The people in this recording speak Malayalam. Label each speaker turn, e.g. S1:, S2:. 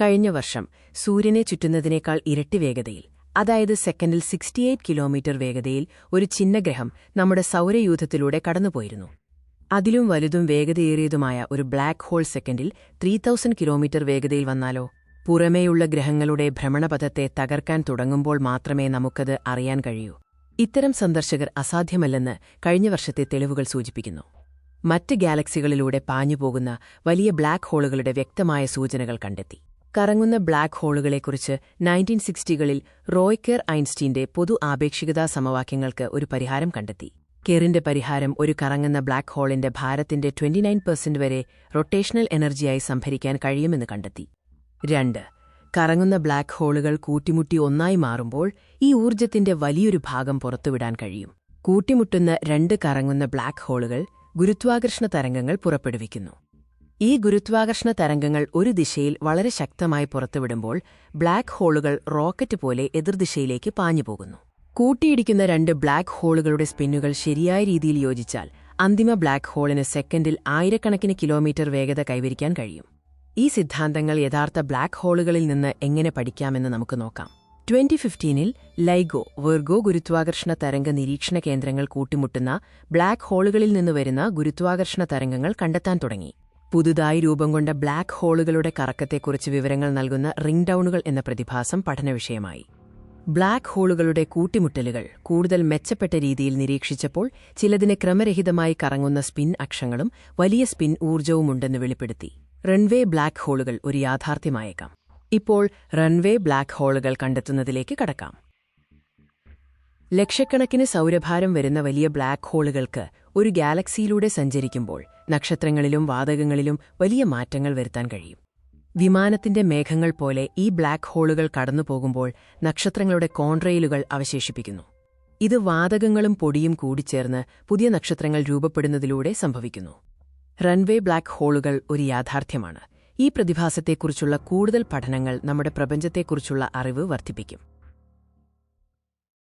S1: കഴിഞ്ഞ വർഷം സൂര്യനെ ചുറ്റുന്നതിനേക്കാൾ ഇരട്ടി വേഗതയിൽ അതായത് സെക്കൻഡിൽ 68 കിലോമീറ്റർ വേഗതയിൽ ഒരു ചിഹ്നഗ്രഹം നമ്മുടെ സൗരയൂഥത്തിലൂടെ കടന്നുപോയിരുന്നു. അതിലും വലുതും വേഗതയേറിയതുമായ ഒരു ബ്ലാക്ക് ഹോൾ സെക്കൻഡിൽ 3000 കിലോമീറ്റർ വേഗതയിൽ വന്നാലോ? പുറമേയുള്ള ഗ്രഹങ്ങളുടെ ഭ്രമണപഥത്തെ തകർക്കാൻ തുടങ്ങുമ്പോൾ മാത്രമേ നമുക്കത് അറിയാൻ കഴിയൂ. ഇത്തരം സന്ദർശകർ അസാധ്യമല്ലെന്ന് കഴിഞ്ഞ വർഷത്തെ തെളിവുകൾ സൂചിപ്പിക്കുന്നു. മറ്റ് ഗാലക്സികളിലൂടെ പാഞ്ഞുപോകുന്ന വലിയ ബ്ലാക്ക് ഹോളുകളുടെ വ്യക്തമായ സൂചനകൾ കണ്ടെത്തി. കറങ്ങുന്ന ബ്ലാക്ക് ഹോളുകളെക്കുറിച്ച് നയന്റീൻ സിക്സ്റ്റികളിൽ റോയ്കെർ ഐൻസ്റ്റീന്റെ പൊതു ആപേക്ഷികതാ സമവാക്യങ്ങൾക്ക് ഒരു പരിഹാരം കണ്ടെത്തി. കെറിന്റെ പരിഹാരം ഒരു കറങ്ങുന്ന ബ്ലാക്ക് ഹോളിന്റെ ഭാരത്തിന്റെ 29% പെർസെന്റ് വരെ റൊട്ടേഷണൽ എനർജിയായി സംഭരിക്കാൻ കഴിയുമെന്ന് കണ്ടെത്തി. രണ്ട് കറങ്ങുന്ന ബ്ലാക്ക് ഹോളുകൾ കൂട്ടിമുട്ടി ഒന്നായി മാറുമ്പോൾ ഈ ഊർജത്തിന്റെ വലിയൊരു ഭാഗം പുറത്തുവിടാൻ കഴിയും. കൂട്ടിമുട്ടുന്ന രണ്ട് കറങ്ങുന്ന ബ്ലാക്ക് ഹോളുകൾ ഗുരുത്വാകർഷണ തരംഗങ്ങൾ പുറപ്പെടുവിക്കുന്നു. ഈ ഗുരുത്വാകർഷണ തരംഗങ്ങൾ ഒരു ദിശയിൽ വളരെ ശക്തമായി പുറത്തുവിടുമ്പോൾ ബ്ലാക്ക് ഹോളുകൾ റോക്കറ്റ് പോലെ എതിർദിശയിലേക്ക് പാഞ്ഞുപോകുന്നു കൂട്ടിയിടിക്കുന്ന രണ്ട് ബ്ലാക്ക് ഹോളുകളുടെ സ്പിന്നുകൾ ശരിയായ രീതിയിൽ യോജിച്ചാൽ അന്തിമ ബ്ലാക്ക് ഹോളിന് സെക്കൻഡിൽ ആയിരക്കണക്കിന് കിലോമീറ്റർ വേഗത കൈവരിക്കാൻ കഴിയും. ഈ സിദ്ധാന്തങ്ങൾ യഥാർത്ഥ ബ്ലാക്ക് ഹോളുകളിൽ നിന്ന് എങ്ങനെ പഠിക്കാമെന്ന് നമുക്ക് നോക്കാം. ട്വന്റി ഫിഫ്റ്റീനിൽ ലൈഗോ വെർഗോ ഗുരുത്വാകർഷണ തരംഗ നിരീക്ഷണ കേന്ദ്രങ്ങൾ കൂട്ടിമുട്ടുന്ന ബ്ലാക്ക് ഹോളുകളിൽ നിന്ന് വരുന്ന ഗുരുത്വാകർഷണ തരംഗങ്ങൾ കണ്ടെത്താൻ തുടങ്ങി. പുതുതായി രൂപം കൊണ്ട ബ്ലാക്ക് ഹോളുകളുടെ കറക്കത്തെക്കുറിച്ച് വിവരങ്ങൾ നൽകുന്ന റിംഗ് ഡൌണുകൾ എന്ന പ്രതിഭാസം പഠനവിഷയമായി ബ്ലാക്ക് ഹോളുകളുടെ കൂട്ടിമുട്ടലുകൾ കൂടുതൽ മെച്ചപ്പെട്ട രീതിയിൽ നിരീക്ഷിച്ചപ്പോൾ ചിലതിന് ക്രമരഹിതമായി കറങ്ങുന്ന സ്പിൻ അക്ഷങ്ങളും വലിയ സ്പിൻ ഊർജവുമുണ്ടെന്ന് വെളിപ്പെടുത്തി. റൺവേ ബ്ലാക്ക് ഹോളുകൾ ഒരു യാഥാർത്ഥ്യമായേക്കാം. ഇപ്പോൾ റൺവേ ബ്ലാക്ക് ഹോളുകൾ കണ്ടെത്തുന്നതിലേക്ക് കടക്കാം. ലക്ഷക്കണക്കിന് സൗരഭാരം വരുന്ന വലിയ ബ്ലാക്ക് ഹോളുകൾക്ക് ഒരു ഗാലക്സിയിലൂടെ സഞ്ചരിക്കുമ്പോൾ നക്ഷത്രങ്ങളിലും വാതകങ്ങളിലും വലിയ മാറ്റങ്ങൾ വരുത്താൻ കഴിയും. വിമാനത്തിന്റെ മേഘങ്ങൾ പോലെ ഈ ബ്ലാക്ക് ഹോളുകൾ കടന്നുപോകുമ്പോൾ നക്ഷത്രങ്ങളുടെ കോൺട്രെയിലുകൾ അവശേഷിപ്പിക്കുന്നു. ഇത് വാതകങ്ങളും പൊടിയും കൂടിച്ചേർന്ന് പുതിയ നക്ഷത്രങ്ങൾ രൂപപ്പെടുന്നതിലൂടെ സംഭവിക്കുന്നു. റൺവേ ബ്ലാക്ക് ഹോളുകൾ ഒരു യാഥാർത്ഥ്യമാണ്. ഈ പ്രതിഭാസത്തെക്കുറിച്ചുള്ള കൂടുതൽ പഠനങ്ങൾ നമ്മുടെ പ്രപഞ്ചത്തെക്കുറിച്ചുള്ള അറിവ് വർദ്ധിപ്പിക്കും.